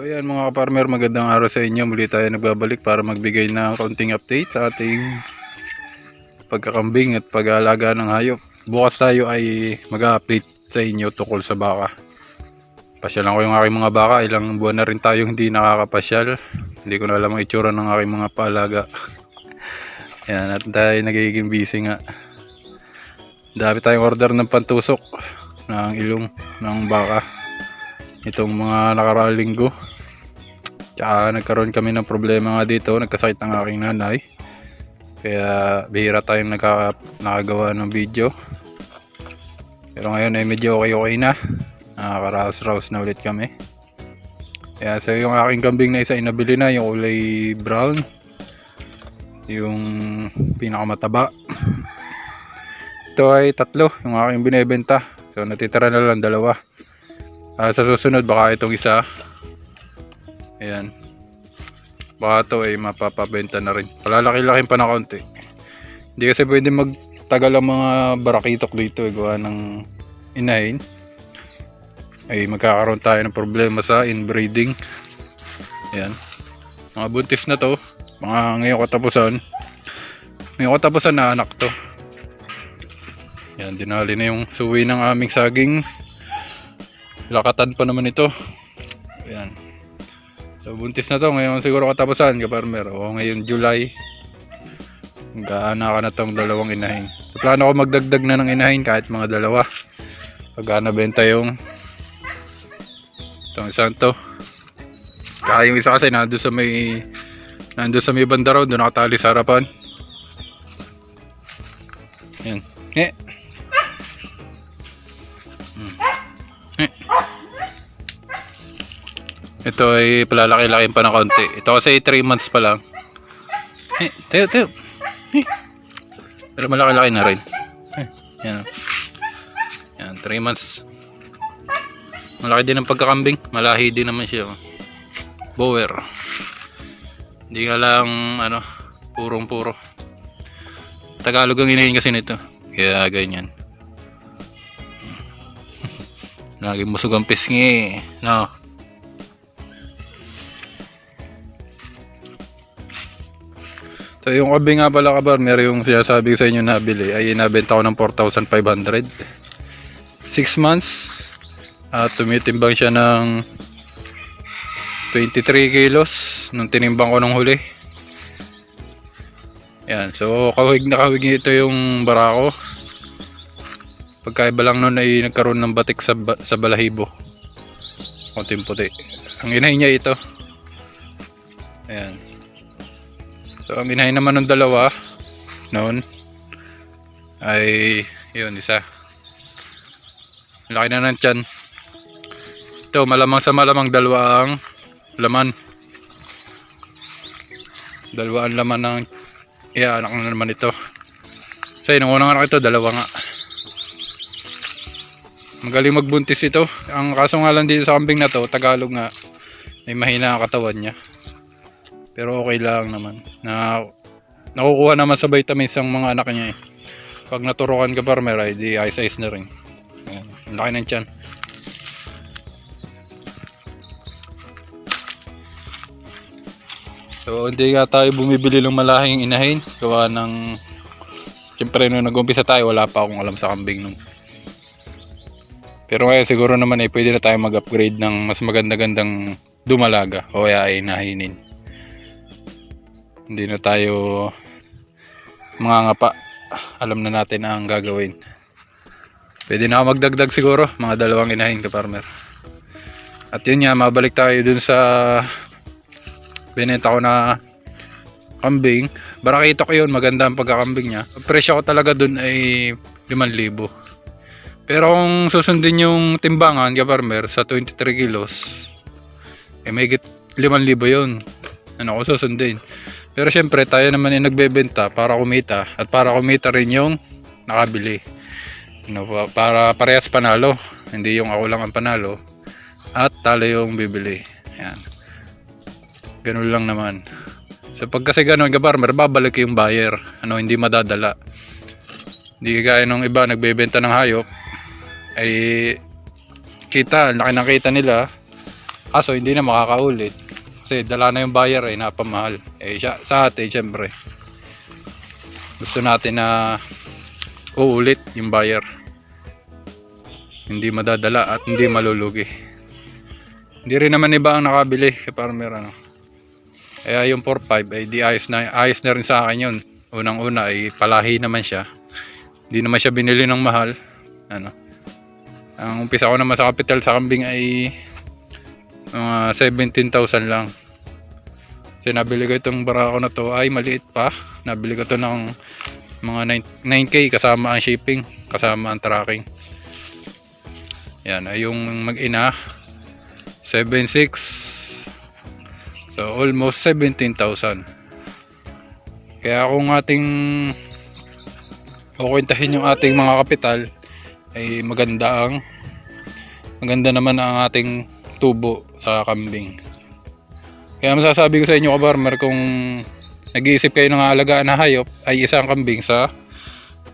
So ayan mga kaparmer, magandang araw sa inyo. Muli tayo nagbabalik para magbigay ng konting update sa ating pagkakambing at pag-aalaga ng hayop. Bukas tayo ay mag-update sa inyo tungkol sa baka. Pasyalan ko yung aking mga baka. Ilang buwan na rin tayo hindi nakakapasyal. Hindi ko na alam ang itsura ng aking mga paalaga. Ayan, at tayo nagiging busy nga. Dami tayong order ng pantusok ng ilong ng baka itong mga nakaraang linggo. Tsaka nagkaroon kami ng problema nga dito, nagkasakit ang aking nanay. Kaya bihira tayong nakagawa ng video. Pero ngayon ay medyo okay okay na. Nakakaraos-raos na ulit kami. Kaya sa yung aking kambing na isa inabili na, yung kulay brown. Yung pinakamataba. Ito ay tatlo, yung aking binebenta. So natitira na lang dalawa. Ah, sa susunod baka itong isa. Ayan. Baka ito ay mapapabenta na rin. Palalaki-laki pa na konti. Hindi kasi pwede magtagal ang mga barakitok dito. Eh, gawa ng inahin. Ay magkakaroon tayo ng problema sa inbreeding. Ayan. Mga buntis na to. Mga ngayong katapusan. Ngayong katapusan na anak to. Ayan, dinali na yung suwi ng aming saging. Lakatan pa naman ito. Buntis na to. Ngayon siguro katapusan kaparmer. O ngayon July. Gaana ka na tong dalawang inahin. Plano ko magdagdag na ng inahin kahit mga dalawa. Pag nabenta yung itong isang to. Kaya yung isa kasi nandun sa may nandun sa may banda raw. Doon nakatali sa harapan. Ayan. Eh. Ito ay palalaki-laki pa ng konti. Ito kasi 3 months pa lang. Eh, tayo, tayo. Eh. Pero malaki-laki na rin. Eh, yan. Yan, 3 months. Malaki din ang pagkakambing. Malahi din naman siya. oh. Bower. Hindi nga lang, ano, purong-puro. Tagalog ang inahin kasi nito. Kaya ganyan. Lagi musog ang pisngi. No. So yung kabi nga pala kabar, meron yung sinasabi sa inyo nabili ay nabenta ko ng 4,500. 6 months. At tumitimbang siya ng 23 kilos nung tinimbang ko nung huli. Yan, so kawig na kawig ito yung barako. Pagkaiba lang nun ay nagkaroon ng batik sa, ba- sa balahibo. Kunting puti. Ang inahin niya ito. Ayan. So ang inahin naman ng dalawa noon ay yun isa. Laki na ng tiyan. Ito malamang sa malamang dalawa ang laman. Dalawa ang laman ng iya anak na naman ito. So yun, ang unang anak ito dalawa nga. Magaling magbuntis ito. Ang kaso nga lang dito sa kambing na to, Tagalog nga, may mahina ang katawan niya. Pero okay lang naman. Na nakukuha naman sa vitamins ang mga anak niya eh. Pag naturukan ka farmer ay di ice ice na rin. Ayan. Laki ng tiyan. So hindi nga tayo bumibili ng malahing inahin. Gawa ng Siyempre nung nag-umpisa tayo wala pa akong alam sa kambing nun. Pero ngayon siguro naman ay pwede na tayo mag-upgrade ng mas maganda-gandang dumalaga o kaya ay nahinin. Hindi na tayo mga ngapa. Alam na natin ang gagawin. Pwede na ako magdagdag siguro, mga dalawang inahin ka farmer. At yun nga, mabalik tayo dun sa binenta ko na kambing. Barakito ko yun, maganda ang pagkakambing. Ang presyo ko talaga dun ay 5,000. Pero kung susundin yung timbangan ka farmer sa 23 kilos, eh may 5,000 yun. Ano ko susundin. Pero syempre tayo naman yung nagbebenta para kumita at para kumita rin yung nakabili. Pa- para parehas panalo. Hindi yung ako lang ang panalo at talo yung bibili. Yan. Ganun lang naman. So pag kasi ganun ka farmer, babalik yung buyer. Ano, hindi madadala. Hindi kagaya nung iba nagbebenta ng hayop ay kita, laki ng kita nila. Kaso hindi na makakaulit. Kasi dala na yung buyer eh, napamahal. Eh siya, sa atin, syempre. Gusto natin na uulit yung buyer. Hindi madadala at hindi malulugi. Hindi rin naman iba ang nakabili kay farmer ano. Kaya yung 4-5 ay di ayos na, ayos na rin sa akin yun. Unang-una ay palahi naman siya. Hindi naman siya binili ng mahal. Ano. Ang umpisa ko naman sa capital sa kambing ay mga 17,000 lang. Kasi nabili ko itong barako na to ay maliit pa. Nabili ko to ng mga 9, 9k kasama ang shipping, kasama ang tracking. Yan, ay yung mag-ina 7.6 So almost 17,000 Kaya kung ating kukwentahin yung ating mga kapital ay maganda ang maganda naman ang ating tubo sa kambing. Kaya masasabi ko sa inyo kabarmer kung nag-iisip kayo ng alagaan na hayop ay isang kambing sa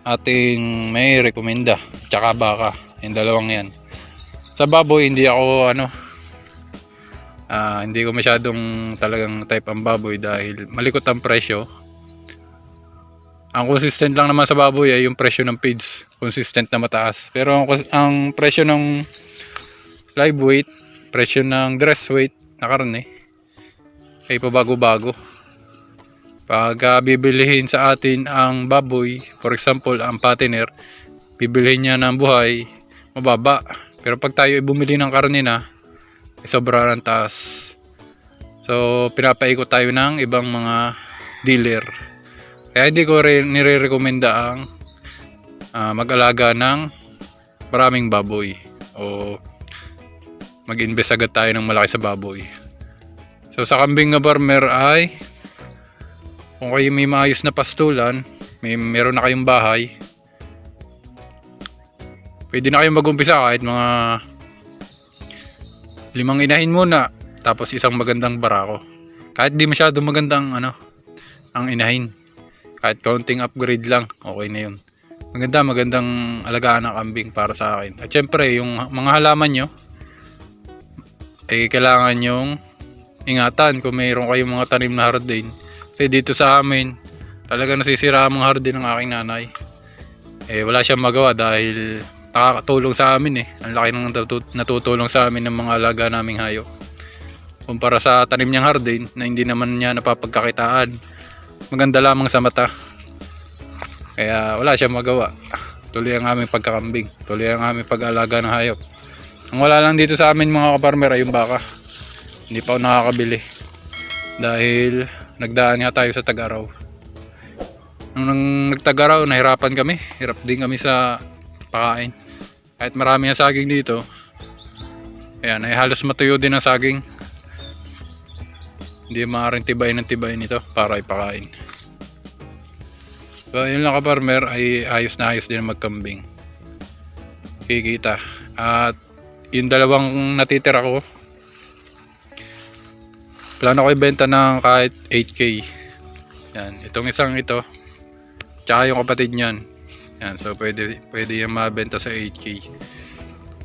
ating may rekomenda. Tsaka baka yung dalawang yan. Sa baboy hindi ako ano ah, hindi ko masyadong talagang type ang baboy dahil malikot ang presyo. Ang consistent lang naman sa baboy ay yung presyo ng feeds consistent na mataas. Pero ang, ang presyo ng live weight presyo ng dress weight na karne ay pabago-bago. Pag ah, bibilihin sa atin ang baboy for example ang patiner bibilihin niya ng buhay mababa. Pero pag tayo ay bumili ng karne na ay sobra ng taas. So pinapaikot tayo ng ibang mga dealer. Kaya hindi ko rin nire-recommenda ang ah, mag-alaga ng maraming baboy o mag-invest agad tayo ng malaki sa baboy. So sa kambing na farmer ay kung kayo may maayos na pastulan may meron na kayong bahay pwede na kayong mag-umpisa kahit mga limang inahin muna tapos isang magandang barako. Kahit di masyado magandang ano ang inahin. Kahit counting upgrade lang okay na yun. Maganda magandang alagaan ng kambing para sa akin. At syempre yung mga halaman nyo ay kailangan yung ingatan kung mayroon kayong mga tanim na hardin. Kasi dito sa amin talaga nasisira ang mga hardin ng aking nanay. Eh wala siyang magawa dahil nakakatulong sa amin eh. Ang laki ng natut- natutulong sa amin ng mga alaga naming hayop. Kumpara sa tanim niyang hardin na hindi naman niya napapagkakitaan. Maganda lamang sa mata. Kaya wala siyang magawa. Tuloy ang aming pagkakambing. Tuloy ang aming pag-alaga ng hayop ang wala lang dito sa amin mga kaparmer ay yung baka. Hindi pa nakakabili. Dahil nagdaan nga tayo sa Tagaraw. Nung nagtagaraw nahirapan kami. Hirap din kami sa pakain. Kahit marami ang saging dito ayan ay halos matuyo din ang saging. Hindi maaaring tibayin ng tibayin ito para ipakain. So yun lang ka-farmer ay ayos na ayos din magkambing. Kikita. At yung dalawang natitira ko. Plano ko ibenta ng kahit 8k yan itong isang ito tsaka yung kapatid niyan. Yan so pwede pwede yung mabenta sa 8k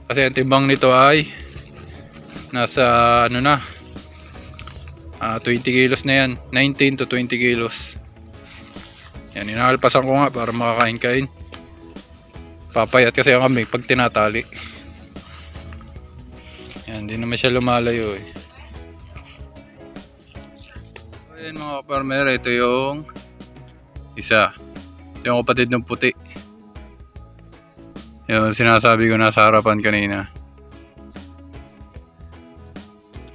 kasi ang timbang nito ay nasa ano na ah, 20 kilos na yan. 19 to 20 kilos. Yan inaalpasan ko nga para makakain-kain. Papayat kasi ang kambing pag tinatali yan hindi naman siya lumalayo eh Ayan mga kaparmer, ito yung isa. Ito yung kapatid ng puti. Yung sinasabi ko nasa harapan kanina.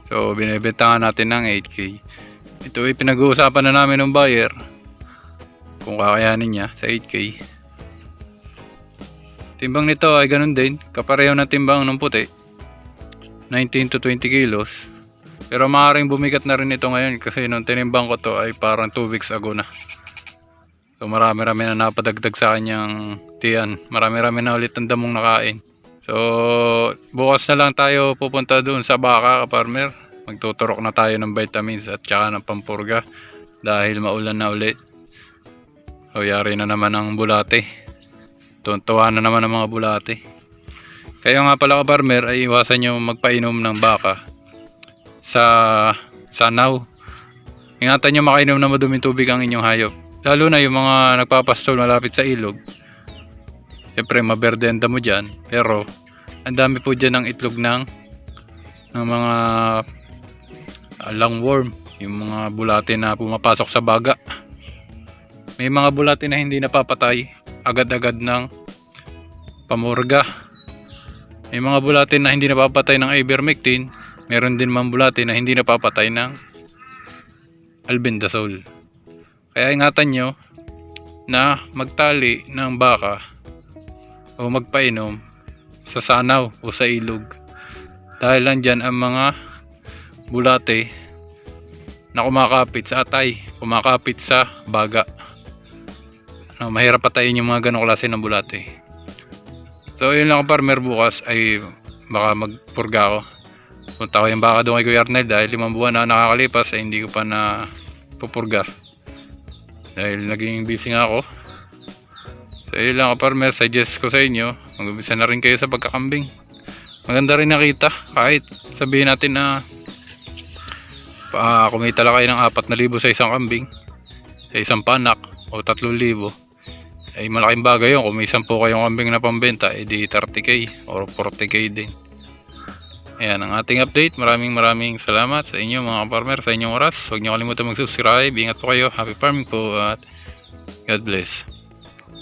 So, binibenta nga natin ng 8K. Ito ay pinag-uusapan na namin ng buyer. Kung kakayanin niya sa 8K. Timbang nito ay ganun din. Kapareho ng timbang ng puti. 19 to 20 kilos. Pero maaaring bumigat na rin ito ngayon kasi nung tinimbang ko to ay parang 2 weeks ago na. So marami-rami na napadagdag sa kanyang tiyan. Marami-rami na ulit ang damong nakain. So bukas na lang tayo pupunta doon sa baka farmer. Magtuturok na tayo ng vitamins at saka ng pampurga dahil maulan na ulit. So yari na naman ang bulate. Tuntuwa na naman ang mga bulate. Kaya nga pala ka farmer ay iwasan nyo magpainom ng baka sa sanaw. Ingatan nyo makainom na maduming tubig ang inyong hayop. Lalo na yung mga nagpapastol malapit sa ilog. Siyempre, maberdenda mo dyan. Pero, ang dami po dyan ng itlog ng, ng mga uh, lungworm. Yung mga bulate na pumapasok sa baga. May mga bulate na hindi napapatay agad-agad ng pamurga. May mga bulate na hindi napapatay ng ivermectin. Meron din mga bulate na hindi napapatay ng albendazole. Kaya ingatan nyo na magtali ng baka o magpainom sa sanaw o sa ilog. Dahil lang dyan ang mga bulate na kumakapit sa atay, kumakapit sa baga. Ano, mahirap patayin yung mga ganong klase ng bulate. So yun lang farmer bukas ay baka magpurga ako. Punta ko yung baka doon kay Kuya Arnel dahil limang buwan na nakakalipas ay hindi ko pa na pupurga. Dahil naging busy nga ako. So yun lang farmer, suggest ko sa inyo, mag-umpisa na rin kayo sa pagkakambing. Maganda rin nakita kahit sabihin natin na pa kumita lang kayo ng 4,000 sa isang kambing sa isang panak o 3,000 ay malaking bagay yun. Kung may 10 kayong kambing na pambenta edi 30k or 40k din. Ayan ang ating update. Maraming maraming salamat sa inyo mga farmer sa inyong oras. Huwag niyo kalimutan mag subscribe ingat po kayo. Happy farming po at God bless